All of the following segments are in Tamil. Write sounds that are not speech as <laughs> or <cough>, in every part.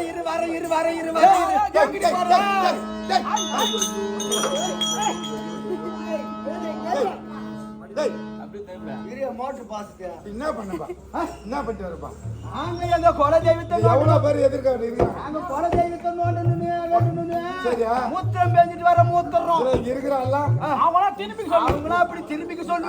வரேன் இரு வரேன் இரு வரேன் இரு பாஸ்க்கு. என்ன பண்ணப்பா? என்ன பண்ணிட்டு வரப்பா? நாங்க எங்க குல தெய்வத்தை எவ்வளவு பேர் எதிர்க்க இருக்கிறாங்க நாங்க குல தெய்வத்தை. சரியா? மூத்திரம் பேஞ்சிட்டு வர மூத்திரம் இங்க இருக்கிறாங்களா அவங்களா திருப்பி அவங்களா அப்படி திருப்பிக்க சொல்லு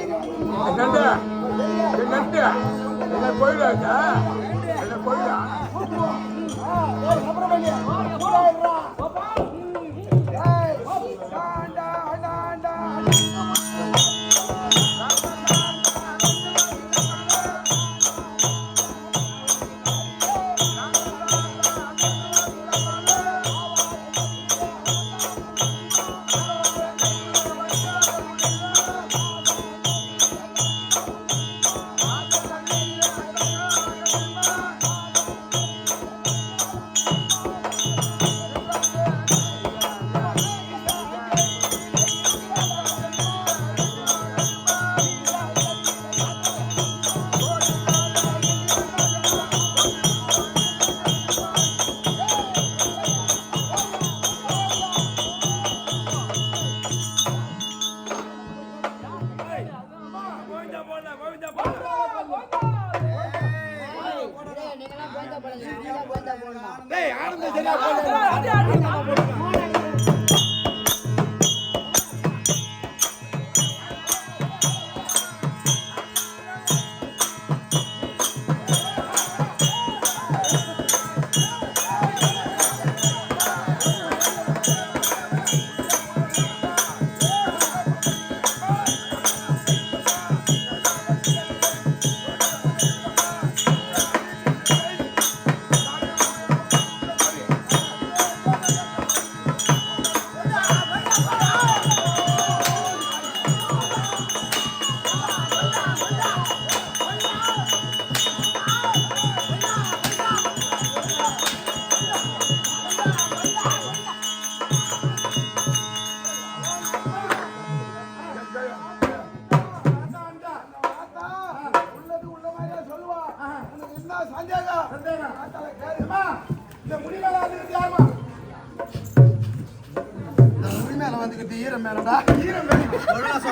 கொஞ்சம் தைரியம் வந்து- ஆ, ஏய், சுப்பிரமணியா,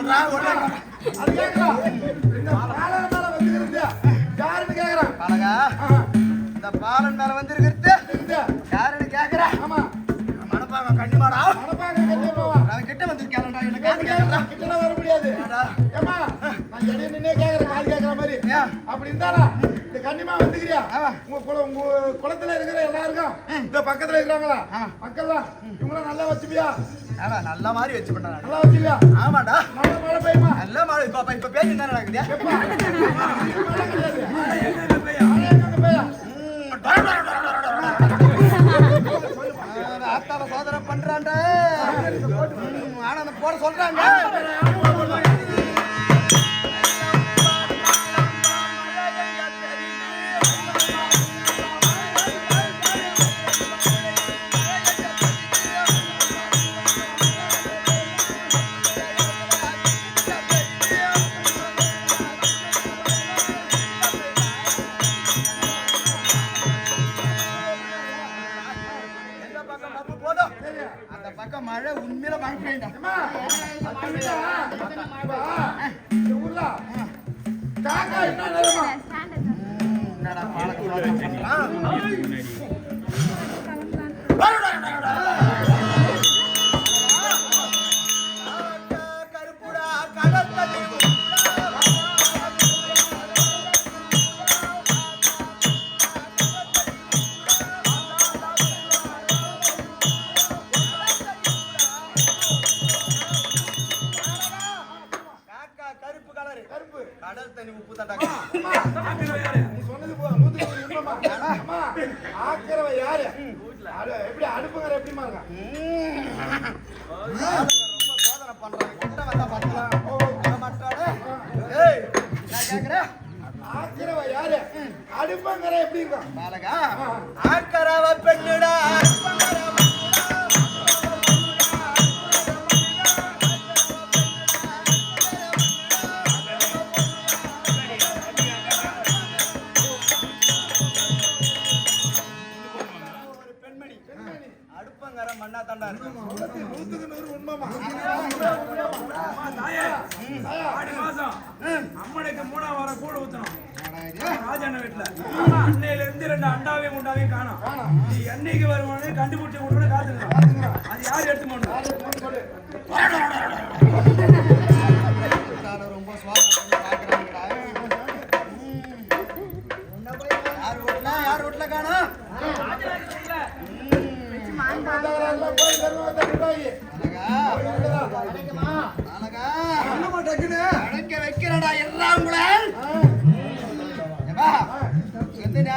ஒன்றா ஒன்றா அது கேட்கலாம் மேல வந்து யாருன்னு கேட்கறான் அழகா இந்த பாலன் மேல வந்து இருக்கிறது யாருன்னு கேட்கறான் ஆமா மனப்பாங்க கண்ணிமாடா மனப்பாங்க கண்ணிமாவா நான் கிட்ட வந்திருக்கேன்டா எனக்கு அது கேட்கறான் கிட்ட வர முடியாது ஏமா நான் எடையில நின்னே கேக்குறேன் கால் கேக்குற மாதிரி அப்படி இருந்தாடா இந்த கண்ணிமா வந்துக்கிறியா உங்க குளம் குளத்துல இருக்கிற எல்லாருக்கும் இந்த பக்கத்துல இருக்கிறாங்களா? மக்கள்லாம் இவங்களாம் நல்லா வச்சுப்பியா? ஆமா நல்ல மாதிரி வச்சு நல்லா ஆமாடா மழை மழை பெய்யுமா நல்ல இப்போ இப்போ என்ன நடக்குது ஆத்தாவை சோதனை பண்றான்டா ஆனா போட சொல்றாங்க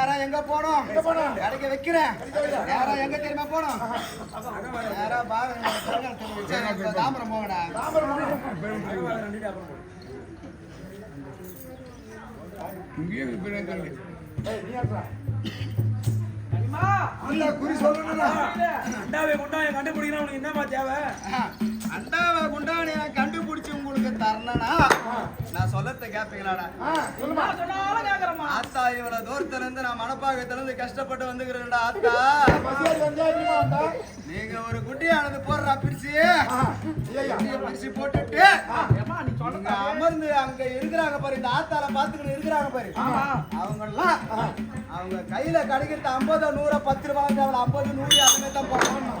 நேரா எங்க போனோம் வேலைக்கு வைக்கிறேன். நேரா எங்க தெரியுமா போனோம் நேரா பாருங்க தாம்பரம் போகடா குறி சொல்லணும்டா. அண்டாவை குண்டாவை கண்டுபிடிக்கிறான் உனக்கு என்னமா தேவை? அண்டாவை குண்டாவை கண்டுபிடிச்சு தரணும்னா நான் சொல்லத்தை கேப்பீங்களாடா. ஆத்தா இவ்வளவு தூரத்துல இருந்து நான் மனப்பாக்கத்துல இருந்து கஷ்டப்பட்டு வந்துக்கிறேன்டா ஆத்தா. நீங்க ஒரு குட்டியானது போடுறா பிரிச்சு. பிரிச்சு போட்டுட்டு அமர்ந்து அங்க இருக்கிறாங்க பாரு இந்த ஆத்தால பாத்துக்கிட்டு இருக்கிறாங்க பாரு. அவங்க எல்லாம் அவங்க கையில கிடைக்கிறது ஐம்பது நூறு பத்து ரூபாய் ஐம்பது நூறு அதுமே தான் போடணும்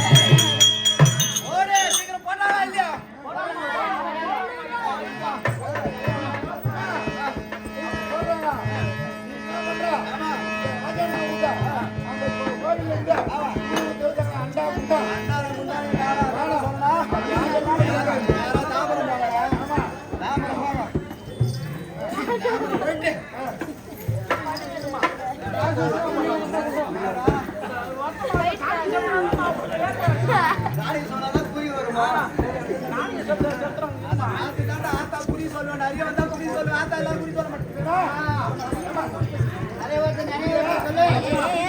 சொல்லுவேன் நிறைய வந்தா குடி சொல்லுவேன் ஆத்தா எல்லாரும் குடி சொல்ல மாட்டேன். நிறைய வருது நிறைய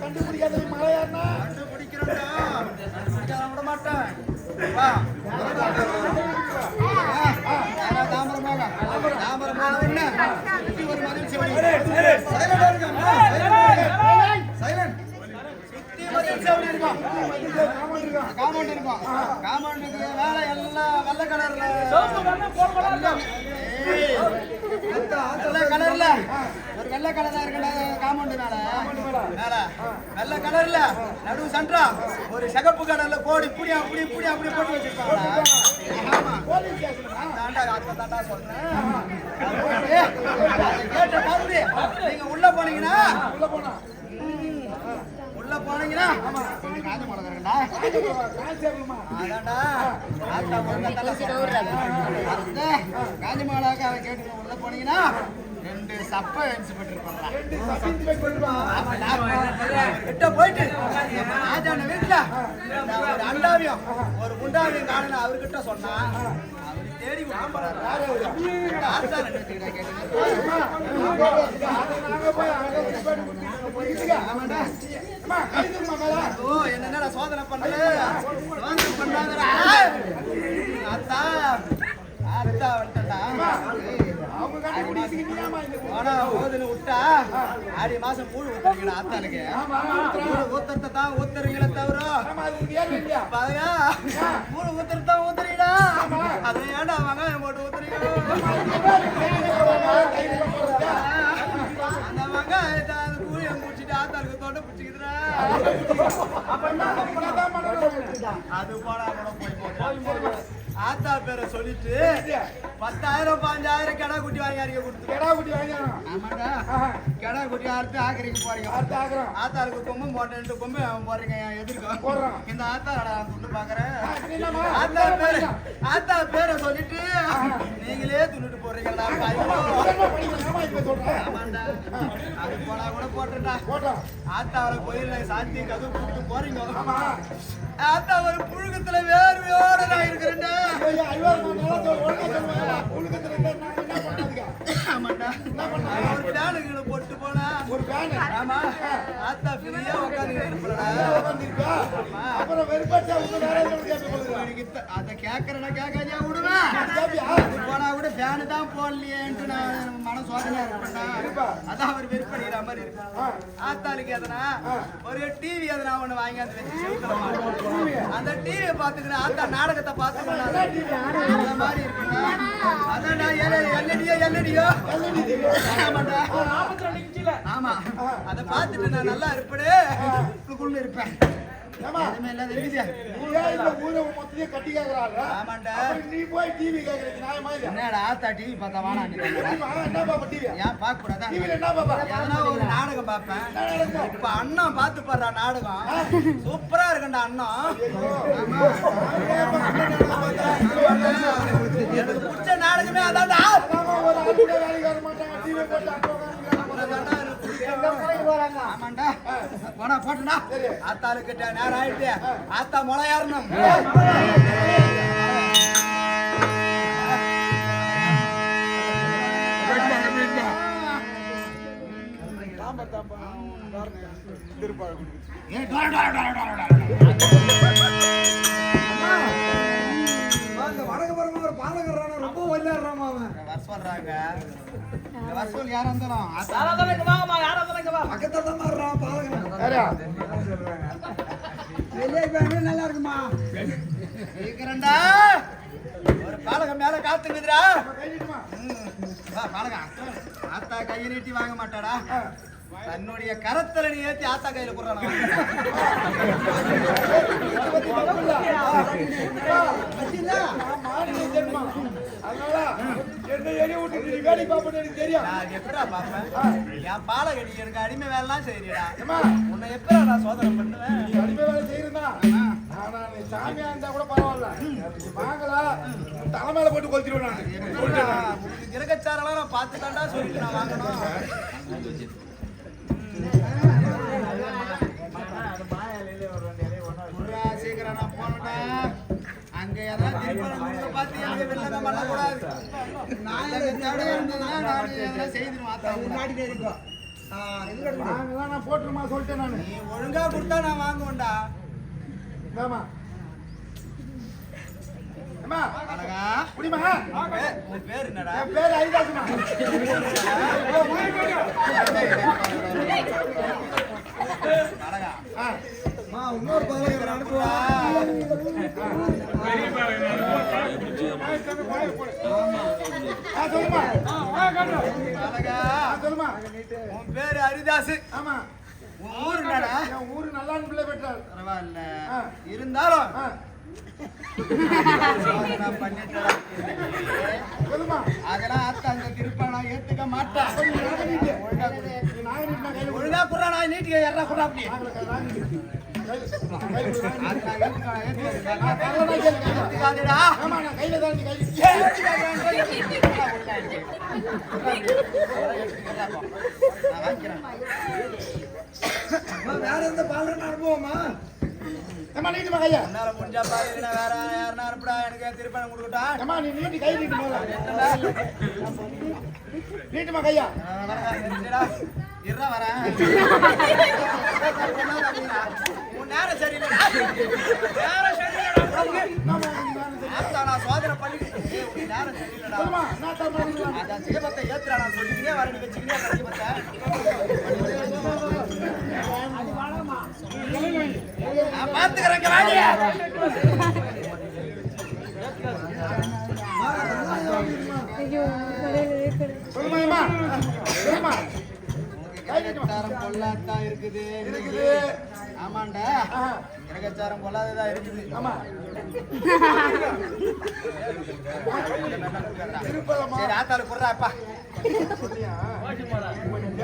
கண்டுபிடிக்காத மழையாருன்னா கண்டுபிடிக்கிறோம் விட மாட்டேன் இருக்கும் காம்பவுண்டுக்கு மேல எல்லாம் வெள்ளை கலர்ல வெள்ளை கலர்ல ஒரு வெள்ளை கலரா இருக்குல்ல காம்பவுண்ட் மேல மேல வெள்ளை கலர்ல நடு சென்ட்ரா ஒரு சிகப்பு கலர்ல கோடி இப்படி அப்படி இப்படி அப்படி போட்டு வச்சிருக்காங்க ஆமா தாண்டா அத்தை தாண்டா சொல்றேன் ஏய், கேட்ட தம்பி நீங்க உள்ள போனீங்கன்னா உள்ள போனா போனீங்கன்னா காஞ்ச மிளகா இருக்குடா தலை கேட்டு உள்ள போனீங்கன்னா ரெண்டு சப்ப இன்ஸ்பெக்டர் பண்றான் போயிட்டு ராஜான வீட்டுல ஒரு அண்டாவியம் ஒரு குண்டாவியம் காணல அவர்கிட்ட சொன்னா தேடி ஓ என்னடா சோதனை பண்ற சோதனை பண்ணாதடா அத்தா அத்தா வந்துட்டா ஆனா விட்டா? ஆடி மாசம் கூழ் ஊத்துறீங்களா ஆத்தாளுக்கு கூழ் ஊத்துறத தான் ஊத்துறீங்களே தவிர. பாருங்க கூழ் ஊத்துறது தான் ஊத்துறீங்களா? அதை ஏன்டா வெங்காயம் போட்டு ஊத்துறீங்க? அந்த வெங்காயத்தை தொண்டை பிடிச்சிக்குதுடா. அது போனா கூட போய். ஆத்தா பேரை சொல்லிட்டு பத்தாயிரம் பாஞ்சாயிரம் கிடா குட்டி வாங்கி அடிக்க கொடுத்து கெடா குட்டி வாங்கியானா ஆமாடா கிடா குட்டி அறுத்து ஆக்கறிக்கு போறீங்க அடுத்து ஆக்குறோம் ஆத்தாளுக்கு கொம்பும் போட்டேன் ரெண்டு கொம்பு போறீங்க எதிர்க்க போடுறான். இந்த ஆத்தாடா துண்டு பாக்குறேன் ஆத்தா பேரு ஆத்தா பேரை சொல்லிட்டு நீங்களே துண்டுட்டு சொல்றேன் ஆமாண்டா அது போனா கூட போட்டுட்டா போட்டோம் ஆத்தாவரை கோயில்ல சாந்தி கது கூப்பிட்டு போறீங்க ஆத்தா ஒரு புழுக்கத்துல வேர்வையோட நான் இருக்கிறேன்டா போட்டு போனா ஒரு ஃபேன் ஆமா. ஆத்தா ஃப்ரீயா உட்காந்து அப்புறம் வெறுப்பாச்சா உங்க எதுவும் கேட்க அதை கேட்கறேன்னா கேட்காதியா விடுவேன். போனா கூட ஃபேனு தான் போடலையேன்ட்டு நான் மன சோதனையா இருப்பேன்டா அதான் அவர் வெறுப்படிக்கிற மாதிரி இருக்கு ஆத்தாளுக்கு எதனா ஒரு டிவி எதனா ஒண்ணு வாங்கி அந்த வச்சு செவுத்துல அந்த டிவியை பாத்துக்கிறேன் ஆத்தா நாடகத்தை பார்த்துக்கிறேன் அந்த மாதிரி இருக்குண்ணா அதான்டா எல்எடியோ எல்எடியோ ஆமாண்டா ஆமா அதை பார்த்துட்டு நான் நல்லா இருப்பேனே. இருப்பேன். நீ போய் டிவி என்னடா ஆத்தா டிவி பார்த்தா வாடா நீ. என்ன பாப்பா டிவி ஏன் பார்க்க கூடாதா டிவில என்ன பாப்பா? எதனா ஒரு நாடகம் பார்ப்பேன். இப்ப அண்ணன் பார்த்து பாடுறா நாடகம். சூப்பரா இருக்குண்டா அண்ணன் எனக்கு பிடிச்ச நாடகமே ஒரு வேலைக்கு வர மாட்டாங்க டிவி போட்டு ஆமாண்டா போனா போட்டுடா. ஆத்தாளுக்கு டே- நேரம் ஆயிடுச்சு. ஆத்தா முளையாறணும் ஏய், டோர, டோர, டோர, டோர, டோர. சொல்றாங்க. இந்த வர சொல்லி யாரா இருந்தாலும் யாரா? நல்லா இருக்குமா? இருக்கிறேன்டா. ஒரு பாலகம் மேல காத்துக்குதுடா கையிட்டுமா? வா பாலகா ஆத்தா கையை நீட்டி வாங்க மாட்டாடா. தன்னுடைய கரத்துல நீ ஏத்தி ஆத்தா கையில குடுறானா அடிமை வேலைலாம் செய்யறியடா ஏம்மா, உன்னை எப்படா நான் சோதனை பண்ணுவேன்? அடிமை வேலை நீ சாமியா இருந்தா கூட பரவாயில்ல. வாங்கலா, உன் தலை மேல போட்டு கொளுத்திடுவேன் கிரகச்சாரெல்லாம் நான் பார்த்து தாண்டா சொல்லிட்டு நான் வாங்கணும். போட்டுருமா சொல்லிட்டேன் நானு. நீ ஒழுங்கா கொடுத்தா நான் வாங்குவேன்டா. ஆமா அம்மா அழகா. குடிமா? ஏய், உன் பேர் என்னடா? என் பேர் ஐதாசுமா. அழகா. ஆ மா இன்னொரு அனுப்புவா சொல்லுமா உன் பேரு ஹரிதாஸ் ஆமா உன் ஊர் என்னடா என் ஊரு நல்லான் பிள்ளை பெற்றார் பரவாயில்ல இருந்தாலும் ஆ நான் அதெல்லாம் அத்தை அங்க திருப்ப நான் ஏத்துக்க மாட்டேன் ஒழுங்கா குறா நான் நீட்டிக்க அப்படி வேற எந்த பாலன அனுபவமா ஏம்மா நீட்டுமா கையா என்னால முடிஞ்சா பாருங்க வேற யாருன்னா அனுப்புடா எனக்கு திருப்பணம் கொடுக்கட்டா? நீ நீட்டு கை நீட்டு முதல்ல. நீட்டுமா கையா இருடா வரேன். <laughs> உன் நேரம் சரியில்லைடா. நேரம் சரியில்லைடா நான் உனக்கு நான் ஆத்தா நான் சோதனை பண்ணிட்டேன் ஏய், உன் நேரம் சரியில்லைடா. சொல்லுமா நான் தான் பண்ணுறேன் அதான் சிகப்பத்தை ஏத்துறா நான் சொல்லிக்கிட்டே வரேன் வச்சுக்கிட்டே சிகப்பத்தை. நான் பாத்துக்கிறேன் சொல்லுமா கிரகச்சாரம் பொல்லாதான் இருக்குது. இருக்குது. ஆமாண்டா. கிரகச்சாரம் பொல்லாததான் இருக்குது. ஆமா. சரி ஆத்தாளு குடுறாப்பா கொஞ்சம்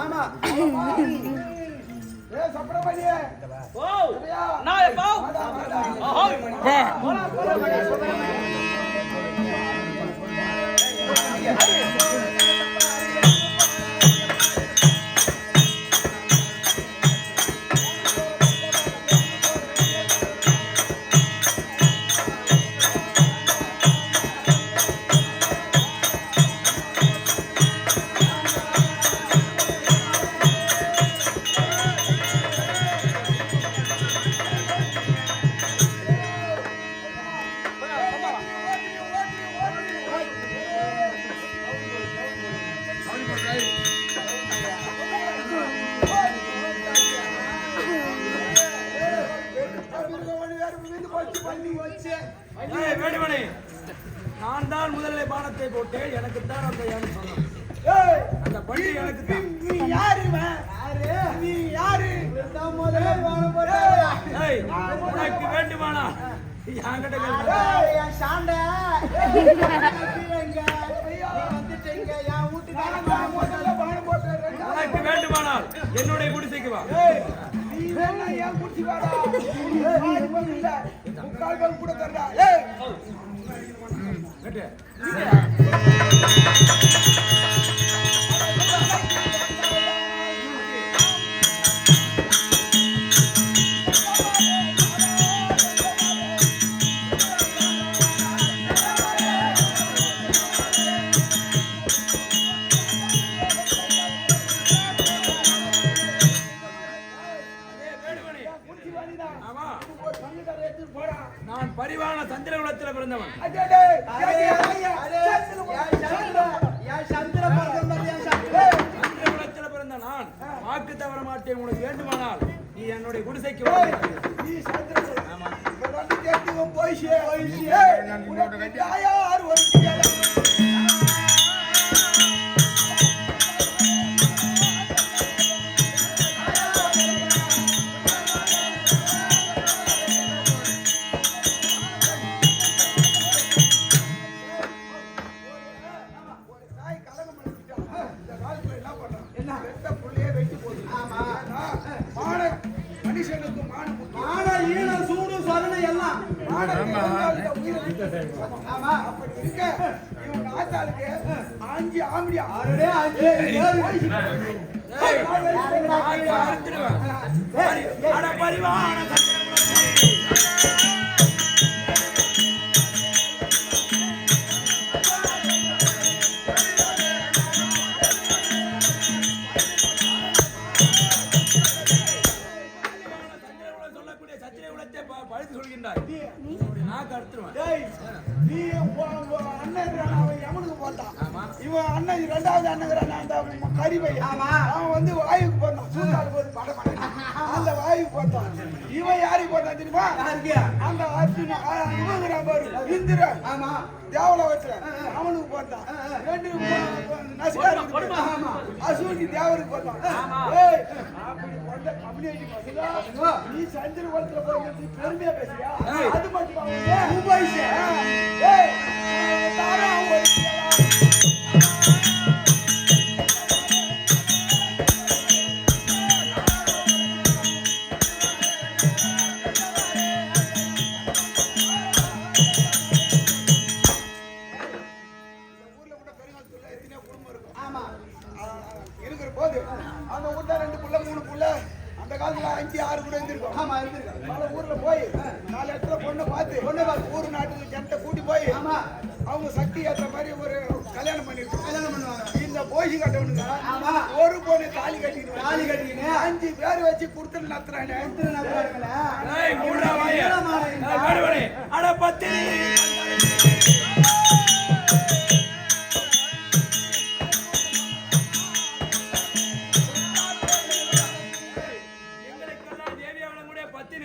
ஆமா. போட்டாரு, வானம் போட்டாரு. உனக்கு வேண்டுமானால் என்னுடைய குடிசைக்கு வா நீ குடிச்சு வாடா. முக்கால் கூட தர்றா. கேட்டு ஏய், நான் பரிவான பிறந்தவன் சந்திர, என் சந்திர பிறந்த மாதிரி என் சந்திர. சந்திரகுலத்தில் பிறந்த நான் வாக்கு தவற மாட்டேன் உனக்கு வேண்டுமானால் நீ என்னுடைய குடிசைக்கு வா நீ சந்திர ஆமா. இப்ப ஆமா அப்படி இருக்க இவங்க ஆத்தாளுக்கு அஞ்சு ஆம்படியா அடடே, அஞ்சு, ஏழு. ஏய், ஆளை அறுத்துடுவேன். போட்டான் தெரியுமா? அந்த அர்ஜுன, இருக்கிறான் பாரு, இந்திரன். ஆமா. தேவலோகத்துல, அவனுக்கு போட்டான். ரெண்டு போ- போ- நசுக்காரி இருக்கு. அசூரி தேவருக்கு போட்டான். ஏய், நீ சந்திர போய் பெருமையா பேசுறியா? அது மட்டும்?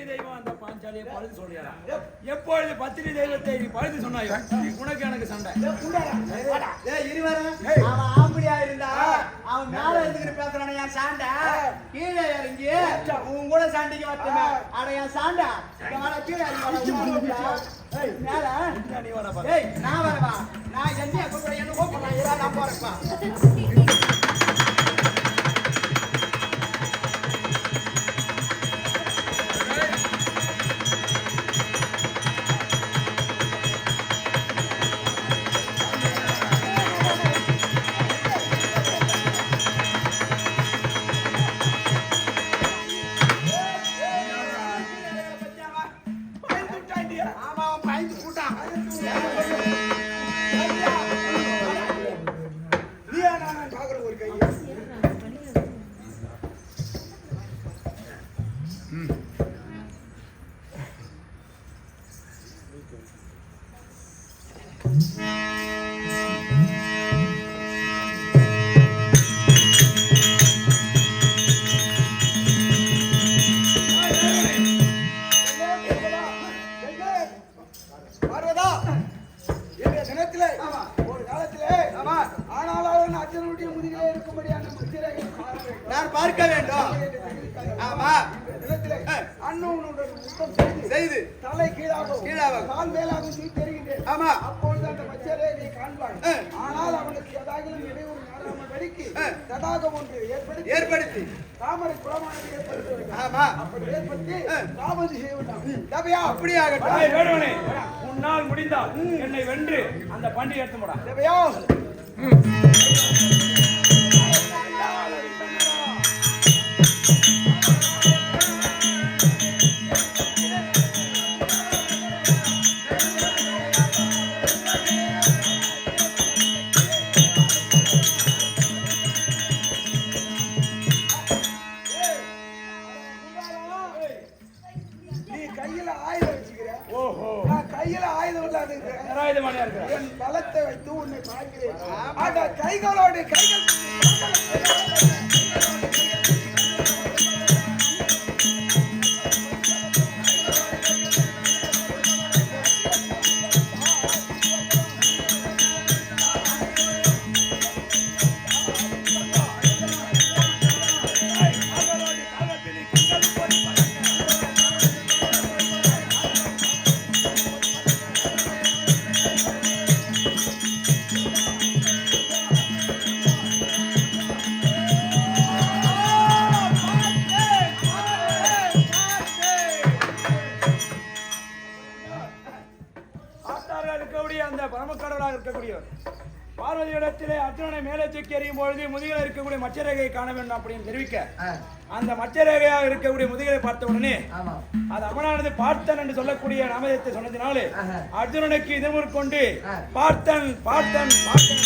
தெய்வம் அந்த பாஞ்சாலியை பழுது சொல்லியா எப்பொழுது பத்தினி தெய்வத்தை நீ பழுது சொன்னாயோ? உனக்கு எனக்கு சண்டை. இருவரும், அவன் ஆம்படியா இருந்தா, அவன் மேல இருந்துகிட்டு பேசுறானே, என் சாண்டை. கீழே இறங்கி, உன் கூட சண்டைக்கு வரட்டுமே. அட, என் சாண்டை. இங்க வாடா, கீழே இறங்கி நான் வரவா? நான் என்னைய கூப்பிடுறேன், என்ன கூப்பிடுறேன், நான் போறேன்ப்பா. ஆனாலும் அர்ஜுனுடைய முதுகிலே இருக்கும்படியான முத்திரையை. நான் பார்க்க வேண்டும். ஆமா. தினத்திலே அண்ணனுடைய யுத்தம் செய்து செய்து. தலை கீழாகவும் கீழாகவும். கால் மேலாகவும் தெரிகின்றேன் ஆமா. அப்பொழுது அந்த மச்சரை நீ காண்பாய். ஆ. ஆனால் அவனுக்கு ஏதாகிலும் இடையூறு நேராமல் படிக்கு தடாகம் ஒன்று ஏற்படுத்தி. ஏற்படுத்தி. தாமரை குளமானது ஏற்படுத்த. ஆமா. அப்படி ஏற்படுத்தி தாமதி செய்ய வேண்டாம். தேவையா அப்படியே ஆகட்டும் ஏய், வேடுவனே, உன்னால் முடிந்தால் என்னை வென்று அந்த பண்டிகை எடுத்து போடா. தேவையா நீ கைகளோடு கைகள் இடத்திலே அர்ஜுனனை மேலே தூக்கி எறியும் பொழுது முதுகில் இருக்கக்கூடிய மச்சரேகையை காண வேண்டும் அப்படின்னு தெரிவிக்க அந்த மச்சரேகையாக இருக்கக்கூடிய முதுகலை பார்த்த உடனே அது அமனானது பார்த்தன் என்று சொல்லக்கூடிய நாமதத்தை சொன்னதினாலே. அர்ஜுனனுக்கு இதமுற் கொண்டு. பார்த்தன் பார்த்தன் பார்த்தன்